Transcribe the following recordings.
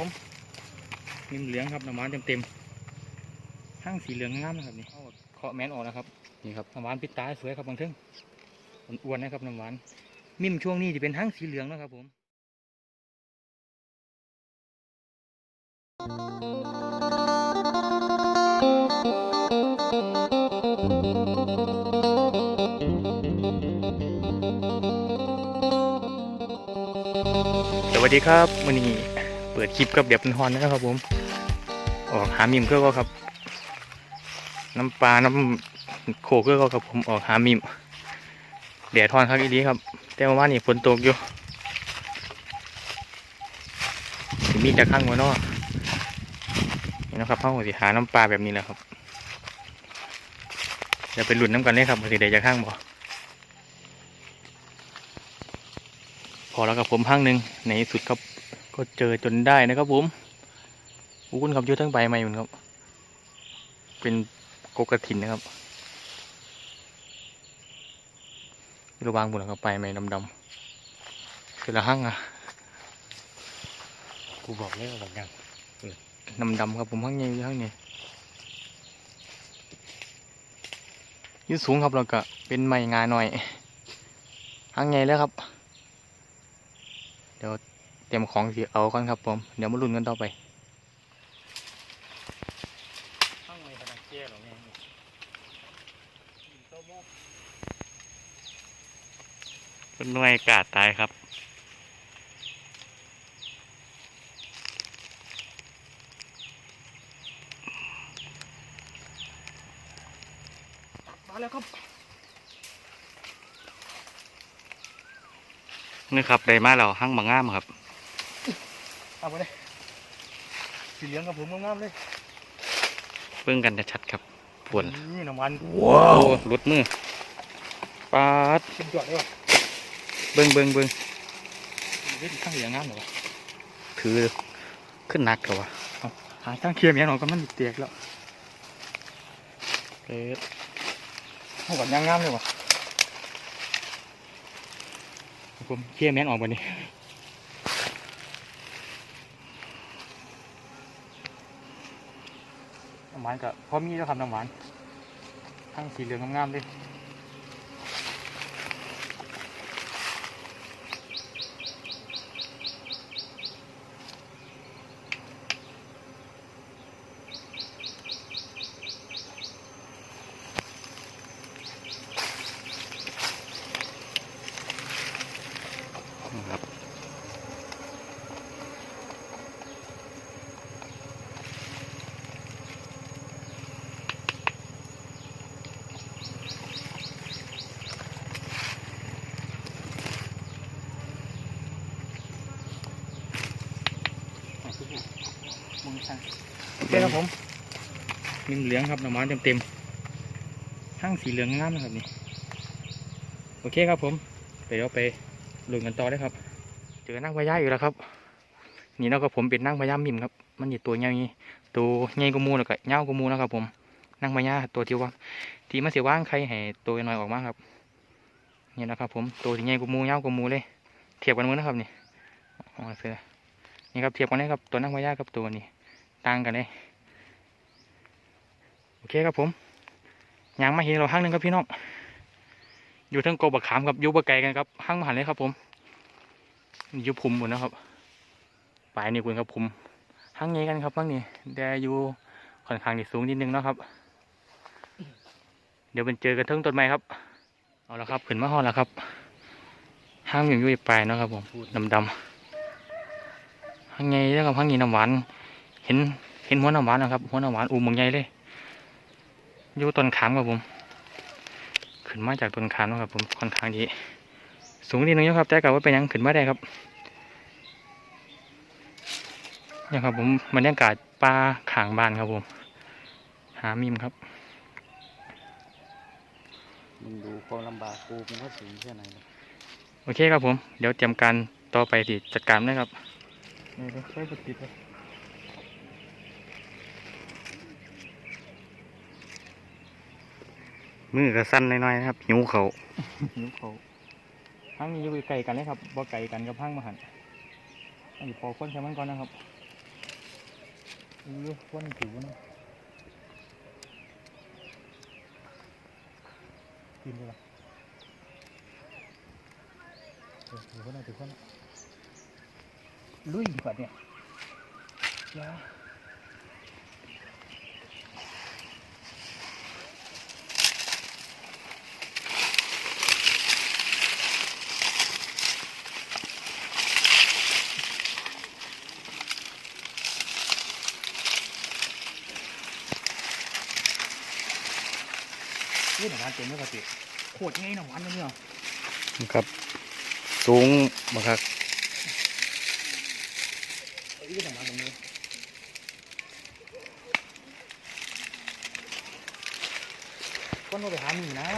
ผมมิมเหลืองครับน้ำหวานเต็มๆห้างสีเหลืองงามนะครับนี่เอาเคาะแมนออกนะครับนี่ครับน้ำหวานปิดตาสวยครับบางเทิงอ้วนๆนะครับน้ำหวานมิมช่วงนี้จะเป็นห้างสีเหลืองนะครับผมสวัสดีครับวันนี้เปิดคลิปกับเดียบเป็นฮอนนะครับผม ออกหามิมเพื่อก็ครับ น้ำปลาน้ำโคกเพื่อก็ครับผมออกหามิมแดดทอนครับอีดีครับ แต่เมื่านนี่ฝนตกอยู่มีจากข้างหัวนอกนี่นะครับเข้าสิหาน้ำปลาแบบนี้แหละครับเดี๋ยวไปหลุดน้ำกันเลยครับว่าสิได้จากข้างบ่พอแล้วกับผมพังหนึ่งในสุดครับ ก็เจอจนได้นะครับผมอุ้นครับอยุ่ทั้งใบไม้มันครับ เป็นโกกระถินนะครับระวางบุญครับใบไม้ดำๆคือละหั่งอะกูบอกแล้วแบบยังดำๆครับผมหั่งใหญ่อยู่หั่งนี้อยืดสูงครับแล้วก็เป็นไม้งาหน่อยหั่งใหญ่แล้วครับเดี๋ยว เตรียมของสิเอากันครับผม เดี๋ยวมาลุ้นกันต่อไปข้างในขนาดแก่หรอไงเป็นหน่วยกาดตายครับมาแล้วครับนี่ครับได้มาแล้วหั่งบางงามครับ เอาไปเลยสีเหลืองกับผมงามๆเลยเบิ่งกันชัดๆครับปวดนี่น้ำมันว้าวหลุดมือปาดสุดยอดเลยว่ะเบิ่งเบิ่งเบิ่งเฮ้ยข้างเหลืองงามเหรอวะถือขึ้นหนักเถอะวะหาข้างเคียมอย่างหน่อยก็มันเตียกแล้วเอ๊ะโอ้ก่อนยางงามเลยว่ะผมเคลียร์แมนออกมานี่น้ำหวานกับพอมีแล้วครับน้ำหวานทั้งสีเหลืองงามๆเลย ใช่โอเคครับผมมิมเหลืองครับน้ำหวานเต็มๆห้างสีเหลืองงามนะครับนี่โอเคครับผมไปเดี๋ยวไปลุยกันต่อได้ครับ เจอนั่งพญาอยู่แล้วครับ นี่นะครับผมเป็นนั่งพญามิมครับ มันอยู่ตัวใหญ่ตัวใหญ่กว่าหมูแล้วก็ยากว่าหมูนะครับผมนั่งพญาตัวที่ว่า ที่มันเสียว่างใครให้ตัวน้อยออกมาครับนี่นะครับผมตัวที่ใหญ่กว่าหมูยากว่าหมูเลย เทียบกันมือนะครับนี่อ๋อเสือนี่ครับเทียบกันเลยครับตัวนั่งพญากับตัวนี้ ต่างกันเลย โอเคครับผมยางมาเห็นเราห้างหนึ่งครับพี่น้อง อยู่ทั้งโกบักขามกับยูบะไก่กันครับห้างมหันเลยครับผมยู่ภูมิหมดนะครับปลายนี่คุณครับภูมิห้างใหญ่กันครับห้างนี้แต่อยู่ค่อนข้างที่สูงนิดนึงนะครับ เดี๋ยวเป็นเจอกันเทิงต้นไม้ครับ เอาละครับขึ้นมาหอดแล้วครับห้างอยู่ยู่ปลายนะครับผมดำดำๆห้างใหญ่แล้วครับห้างนี้น้ำหวาน เห็นเห็นหัวน้ำหวานนะครับ หัวน้ำหวานอูมมึงใหญ่เลย อยู่ต้นขามครับผม ขึ้นมาจากต้นขามเนาะครับ ผมค่อนข้างที่สูงนิดนึงอยู่ครับ แต่กับว่าเป็นหยังขึ้นมาได้ครับนี่ครับผมบรรยากาศป่าขางบ้านครับผม หามิมครับมึงดูความลำบากกูมึงว่าสูงแค่ไหนนะโอเคครับผม เดี๋ยวเตรียมการต่อไปที่จัดการเลยครับนี่ก็ใช้ปฏิทิน มือก็สั้นน่อยๆนะครับ หิวเขาหิวเขาห้งนี้อยู่ไกลกันเลยครับบ่ไกลกันกับห้างมาหันอันนี้พอคนใช้มันก่อนนะครับเออวันผิวนะกินเลยเออถือว่าน่าถือว่าน่าลุยก่อนเนี่ยยา เล่นหนังเต็มเลยปกติโคตรง่ายหนังวันเนี่ยครับ สูงบักคักเอ้ยหนังวันตรงนี้ก้นก็ไปหามีนะ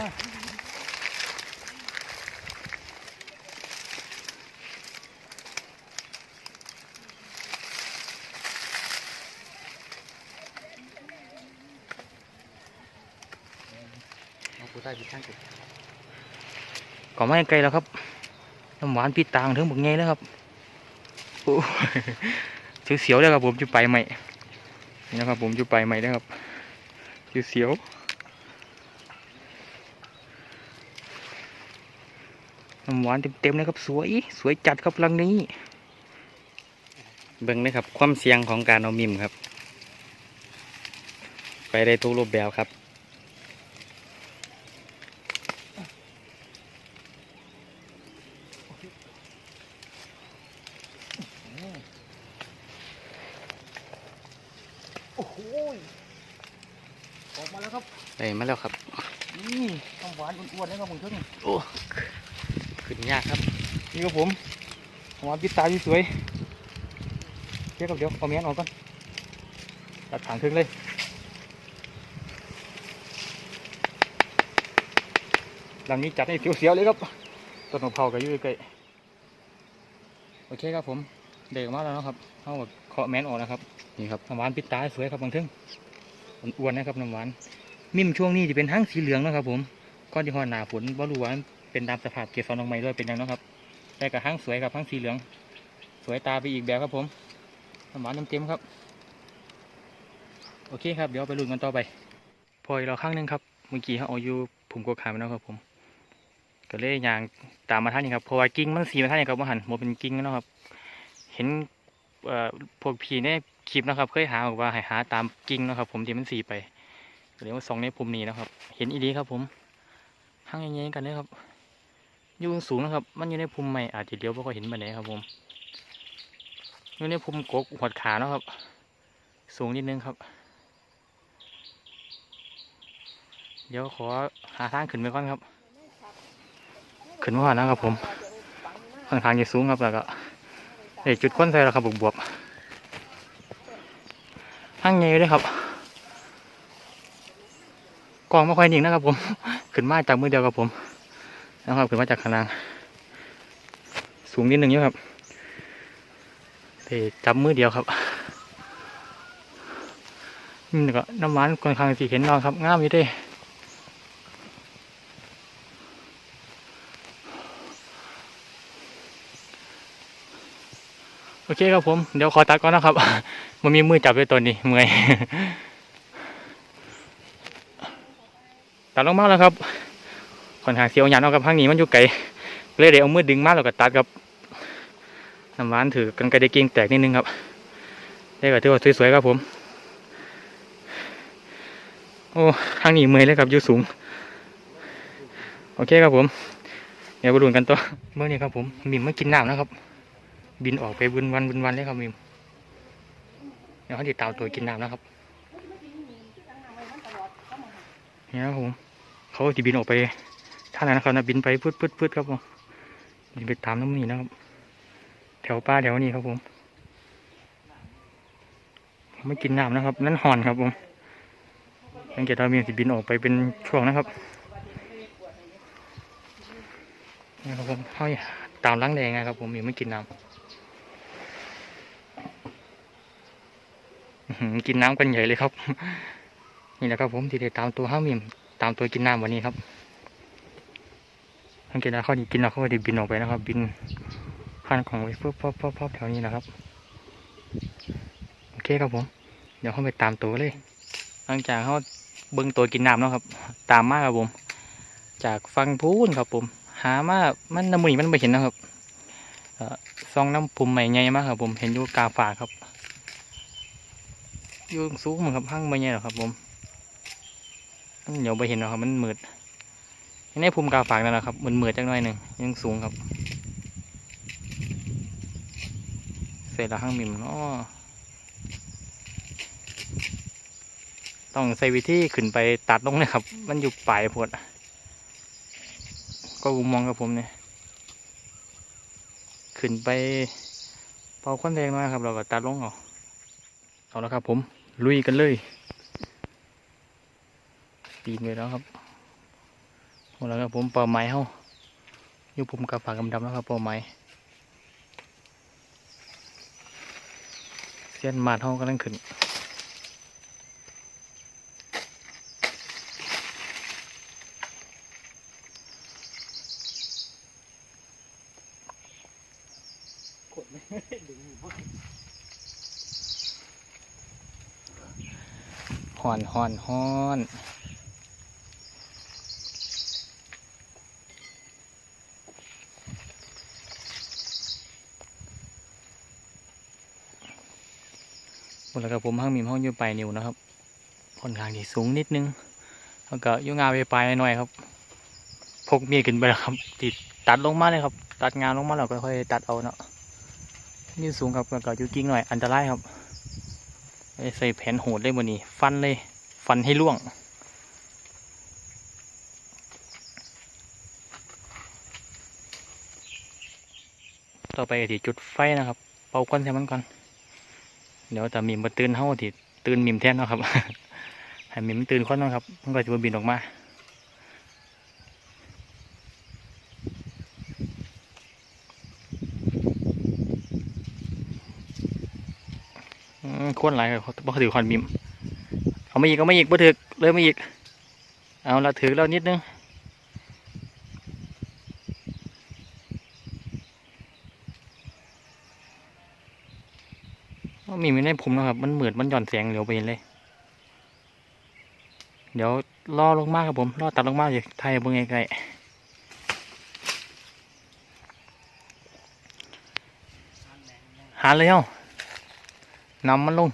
ได้ที่ข้างกูก็ไม่ไกลแล้วครับน้ำหวานพี่ตางถึงบึกไงแล้วครับโอ้ยเสียวๆเลยครับผมจะไปใหม่นี่นะครับผมจะไปใหม่แล้วครับเสียวๆน้ำหวานเต็มๆเลยครับสวยสวยจัดครับรังนี้ เบิ่งนะครับความเสี่ยงของการเอามิมครับ ไปได้ทุกรูปแบบครับ โอ้โหออก มาแล้วครับได้มาแล้วครับนี่น้ำหวานอ้วนๆนะครับผมเท่านี้โอ้ขึ้นยากครับ นี่ครับผมน้ำหวานพี่ตาสวยๆเดี๋ยวครับเดี๋ยวเอาแมนออกก่อนตัดถังครึ่งเลยหลังนี้จัดให้เสียวๆเลยครับต้นมะพร้าวก็อยู่ใกล้ๆโอเคครับผมเด็กออกมาแล้วนะครับเข้าเคาะแมนออกนะครับนี่ครับน้ำหวานปิดตาสวยครับบางเทึง อ้วนๆนะครับน้ำหวานมิมช่วงนี้จะเป็นทั้งสีเหลืองนะครับ ผมก้อนที่หอหนาฝนบ่รู้ว่ามันเป็นตามสภาพเกสรดอกไม้ด้วยเป็นยังไงครับแต่กับทั้งสวยกับทั้งสีเหลือง สวยตาไปอีกแบบครับผมน้ำหวานเต็มๆครับ โอเคครับเดี๋ยวไปลุ้นกันต่อไป พออีกเราข้างนึงครับเมื่อกี้เขาเอาอยู่ผมก็ขายไปแล้วครับผมก็เลยยางตามมาท่านนี่ครับเพราะว่ากิ่งมันสีมาท่านนี่ครับว่าหันโมเป็นกิ่งแล้วครับ เห็นพวกพี่ใน คลิปนะครับ เคยหาบอกว่าให้หาตามกิ่งนะครับ ผมที่มันสีไปก็เลยว่าสองในภูมินี้นะครับ เห็นอีดีครับ ผมห้างยังไงกันเลยครับอยู่สูงนะครับ มันอยู่ในภูมิใหม่อาจจะเลี้ยวไม่ค่อยเห็นมาไหนครับ ผมอยู่ในภูมิกกหัวขาเนาะครับ สูงนิดนึงครับ เดี๋ยวขอหาทางขึ้นไปก่อนครับ ขึ้นมาก่อนนะครับ ผมค่อนข้างจะสูงครับแล้วก็เด็จุดค้นใส่แล้วครับบวบๆ ห้างเงยด้วยครับ กองไม่ค่อยนิ่งนะครับผม ขึ้นมาจากมือเดียวกับผมนะครับขึ้นมาจากขนางล่างสูงนิดนึงเยู่ครับแต่จับมือเดียวครับนี่ก็น้ำมันค่อนข้างสีเห็นนอนครับงามอยู่ด้ โอเคครับผม เดี๋ยวขอตัดก่อนนะครับมันมีมือจับด้วยตัวนี้เมื่อยตัดลงมาแล้วครับค่อนข้างเสียวหยาดเอากับข้างนี้มันอยู่ไกลเลยเดี๋ยวเอามือดึงมาแล้วก็ตัดกับน้ำหวานถือกันไกลได้เก่งแตกนิดนึงครับได้ก็ถือว่าสวยๆครับผม โอ้ข้างนี้เมื่อยเลยครับอยู่สูง โอเคครับผม เดี๋ยวไปดูกันต่อเมื่อนี้ครับผมมิมมากินน้ำนะครับ บินออกไปบุนวันบุนวันเลยครับมิมเดี๋ยวเขาติดตามตัวกินน้ำนะครับเนี่ยครับผมเขาจะบินออกไปท่างไหนนะครับนะบินไปพืดพืดพืดครับผมบินไปตามน้ำนี่นะครับ แถวป่าแถวนี้ครับผมไม่กินน้ำนะครับ นั่นหอนครับผมสังเกตเรามีสิบินออกไปเป็นช่วงนะครับนี่ครับผมห้อยตามล้างแดงไงครับผมมีไม่กินน้ำ อื้อหือ กินน้ำกันใหญ่เลยครับ นี่แหละครับผมที่ได้ตามตัวห้ามิมตามตัวกินน้ำวันนี้ครับสังเกตนะเขาดีกินแล้วเขาดีบินออกไปนะครับ บินพันของไว้ปุ๊บปุ๊บปุ๊บปุ๊บแถวนี้นะครับ โอเคครับผม เดี๋ยวเขาไปตามตัวเลย หลังจากเขาเบิ่งตัวกินน้ำเนาะครับ ตามมาครับผม จากฟังพูนครับผม หามามันน้ำมันมันไม่เห็นนะครับซองน้ำปุ่มใหม่ใหญ่มากครับผม เห็นอยู่กลางฝากครับ อยู่สูงเหมือนครับห้างไม่ใหญ่หรอครับผมเดี๋ยวไปเห็นหรอครับมันมืดในภูมิกาฝากนั่นแหละครับมันมืดจักหน่อยหนึ่งยังสูงครับ เสร็จแล้วห้างมิมเนาะต้องใส่วิธีขึ้นไปตัดลงเลยครับ มันอยู่ปลายพดก็มองกับผมเนี่ยขึ้นไปเป่าควันแดงน้อยครับ เราก็ตัดลงเอาเอาแล้วครับผม ลุยกันเลยปีนไปแล้วครับหมดแล้วครับผมเป่าไม้เฮาอยู่ผมกับฝากดำๆแล้วครับเป่าไม้เสียนมาดเฮากำลังขึ้น กดไม่ได้ดึงหมู หอนหอนห่อนหมดแล้วครับผมห้างมีห้องอยู่ปลายนิวนะครับค่อนข้างที่สูงนิดนึงแล้วก็ยุ่งงานไปปลายหน่อยครับ พกมีดขึ้นไปแล้วครับติดตัดลงมาเลยครับ ตัดงานลงมาแล้วก็ค่อยตัดเอาเนาะนี่สูงครับแล้วก็ยู่กิ้งหน่อยอันตรายครับไอ้ใส่แผ่นโหดเลยวันนี้ ฟันเลย ฟันให้ล่วง ต่อไปก็ที่จุดไฟนะครับ เป่าควันใส่มันก่อน เดี๋ยวแต่มิมาตื่นเฮาที่ตื่นมิมแทนนะครับให้มิมตื่นควันนะครับมันก็จะบินออกมาควนหลายครับบ่ถือควันมิม เอามาอีกเอามาอีกบ่ถือเลยมาอีก เอาละถือแล้วนิดนึงว่ามีไม่ได้ผมนะครับ มันเหมือนมันหย่อนแสงเหลียวไปเลย เดี๋ยวล่อลงมากครับผมล่อตัดลงมากอยู่ไทยเบิ่งไกลหาเลยเอ้านำมันลง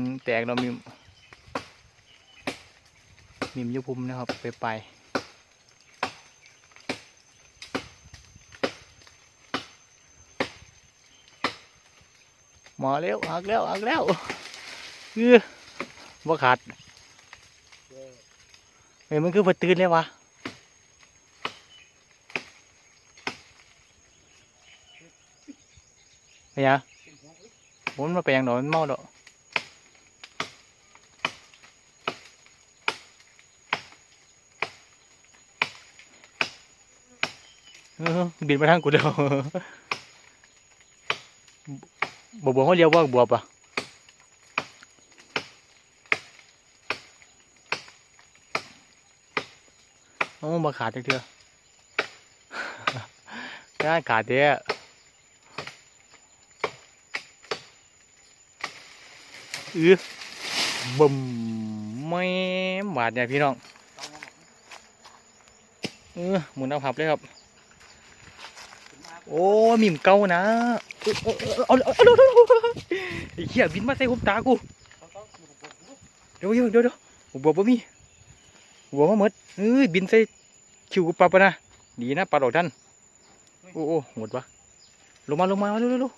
อืมแต กเรามีมีมยุพุมนะครับไปไปมาแล้วหักแล้วหักแล้วเออว่าขาดเฮ้ยมันคือพอตื่นเลยวะไอ้ยะมันมาไปยังดอกมันเมาดอก เออ บินมาทางกูเดียวบวบเขาเรียกว่าบวบอะโอ้มาขาดเถอะได้ขาดเด้ออือบึมไม่บาดเนี่ยพี่น้องเออหมุนเอาพับเลยครับ โอ้มิมเก่านะเอาเอาเอาเอาไอ้เหี้ยบินมาใส่หุบตากูเดี๋ยวเดี๋ยวเดี๋ยวเดี๋ยวผมบอกว่ามีผมบอกว่าหมดเอ้ยบินใส่คิวกูปรับปะนะดีนะปลาดอกท่านโอ้โอ้หมดวะลงมาลงมาเร็วเร็ว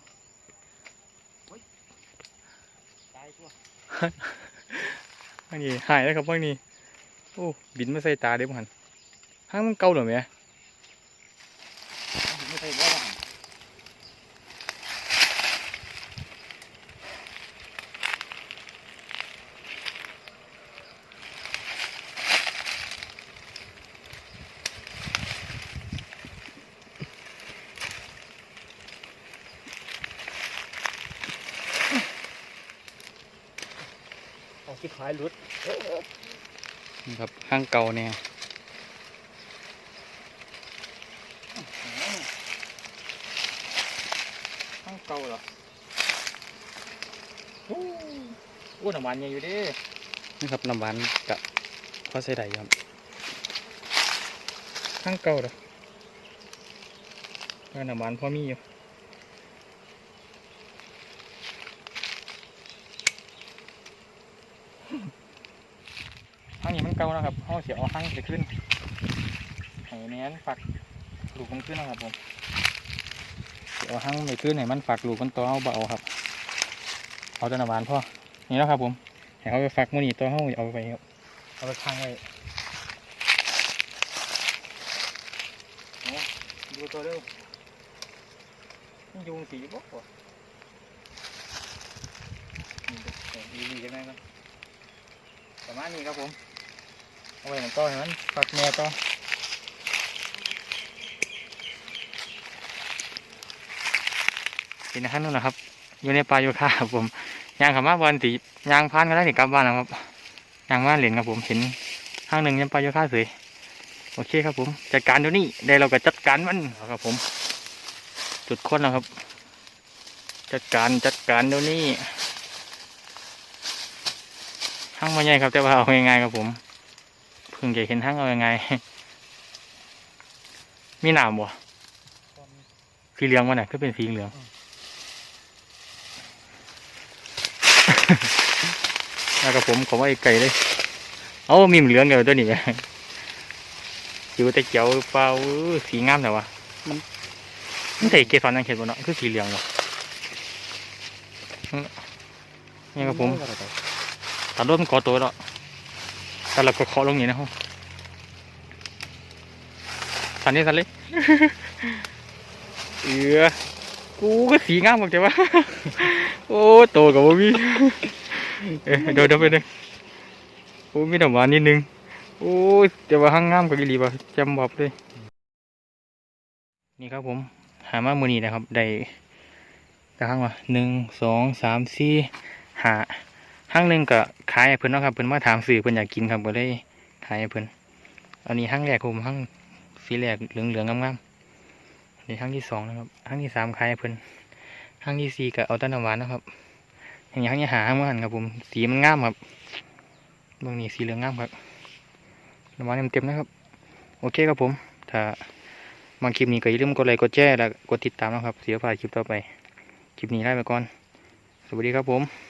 อันนี้หายแล้วครับพวกนี้โอ้บินมาใส่ตาเด้บ่หันห้างมันเก่าหรือไม่ คล้ายหลุดนี่ครับห้างเก่าเนี่ยห้างเก่าเหรออู้น้ำหวานยังอยู่ดินี่ครับน้ำหวานกับข้าวใส่ไดครับห้างเก่าเหรอน้ำหวานพอมีอยู่างนี้มันเก่าแล้วครับเขาเสียเอาข้างไปขึ้นให้แม่นฝักลูกมันขึ้นนะครับผมเสียเอาข้างไปขึ้นให้มันฝักลูกมันโตเอาเบาครับ เอาแต่น้ำหวานพ่อ นี่แล้วครับผมให้เขาไปฝักมือนี่ตัวเขาเอาไปครับเอาไปข้างไว้ดูตัวเร็วนี่ยุงสีบอกว่านี่ดูเออดีๆใช่ไหมครับประมาณนี้ครับผม เอาไว้มันต่อให้มันฝักแม่ต่อนี่นะครับนู่นนะครับ อยู่ในป่าโยคะครับผมยางขามาบอลตียางพานก็ได้ถึงกลับบ้านแล้วครับยางมาเหรียญครับผมเห็นห้างหนึ่งยังป่าโยคะสวยโอเคครับผมจัดการเดี๋ยวนี้ได้เราก็จัดการมันครับผม จุดค้นแล้วครับ จัดการจัดการเดี๋ยวนี้ห้างมาใหญ่ครับแต่ว่าเอายังไงครับผม พิ่งจะเห็นห้งเอายังไง มีหนามบ่สีเหลืองวะเนี่ยก็เป็นสีเหลืองแล้วกับผมผมว่าไอ้ไก่เลย เอามีมเหลืองเดียวตัวนี้อยู่แต่เขียวเปล่าสีงามแต่ว่ามันมันใส่เกสรยังเขียนบนเนาะคือสีเหลืองเนาะนี่ครับผมตัดรถมันก่อตัวแล้ว ต่เราก็เคาะลงนี่นะครับสันนี่สันเลยเออกูก็สีงามหมดแต่ว่าโอ้โตกับว่ามีเอ้ยเดี๋ยวเดี๋ยวไปเลยโอ้มีน้ำหวานนิดนึงโอ้ยแต่ว่าห้างงามกับอีหลีบ่ะจำบอบเลย นี่ครับผม หามามือนี้นะครับ ได้กระห้างว่าหนึ่งสองสามสี่หา ห้างหนึ่งก็ขายให้เพิ่นเนาะครับเพิ่นมาถามสื่อเพิ่นอยากกินครับก็เลยขายให้เพิ่นอันนี้ห้างแรกครับผมห้างสีแรกเหลืองเหลืองงามๆอันนี้ห้างที่สองนะครับห้างที่สามขายให้เพิ่นห้างที่สี่ก็เอาต้นน้ำหวานนะครับอย่างนี้ห้างนี้หาห้างมาหันครับผมสีมันงามครับเบางนี้สีเหลืองงามครับน้ำหวานเต็มๆนะครับ โอเคครับผมถ้าบางคลิปนี้ก็อย่าลืมกดไลค์กดแชร์และกดติดตามนะครับ เสียผ่านคลิปต่อไป คลิปนี้ลาไปก่อน สวัสดีครับผม